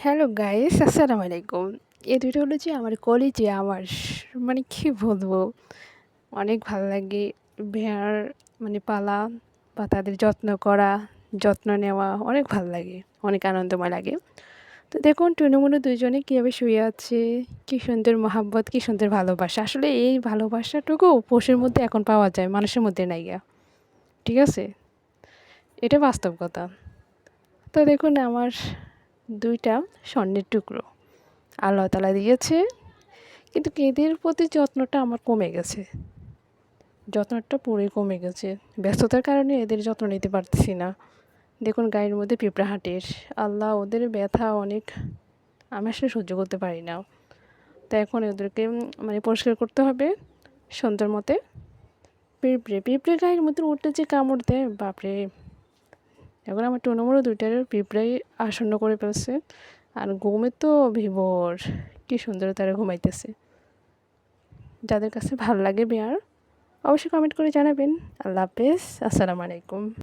Hello guys আসসালামু আলাইকুম এই দুটো হলো যে আমার কলেজে আমার মানে কী বলব? অনেক ভালো লাগে। ভেড়ার মানে পালা বা তাদের যত্ন করা, যত্ন নেওয়া অনেক ভালো লাগে। অনেক আনন্দময় লাগে। তো দেখুন টুনুমুনু দুজনে কীভাবে শুয়ে আছে, কী সুন্দর মহাব্বত, কী সুন্দর ভালোবাসা। আসলে এই ভালোবাসাটুকু পশুর মধ্যে এখন পাওয়া যায়, মানুষের মধ্যে নাই গা। ঠিক আছে? এটা বাস্তব কথা। তো দেখুন, আমার দুইটা স্বর্ণের টুকরো। আল্লাহ তালা দিয়েছে, কিন্তু এদের প্রতি যত্নটা আমার কমে গেছে। যত্নটা পুরোই কমে গেছে। ব্যস্ততার কারণে এদের যত্ন নিতে পারতেছি না। দেখুন, গায়ের মধ্যে পিঁপড়া হাটের। আল্লাহ ওদের ব্যথা অনেক, আমি আসলে সহ্য করতে পারি না। তো এখন ওদেরকে মানে পরিষ্কার করতে হবে। সুন্দর মতে পিঁপড়ে পিঁপড়ে গায়ের মধ্যে উঠতে যে কামড় দেয়, বাপরে! এখন আমার টু নম্বরও দুইটার পিঁপড়াই আসন্ন করে ফেলছে। আর ঘুমে তো ভিবর, কি সুন্দর তারা ঘুমাইতেছে। যাদের কাছে ভালো লাগে বেয়ার, অবশ্যই কমেন্ট করে জানাবেন। আল্লাহ হাফেজ, আসসালামু আলাইকুম।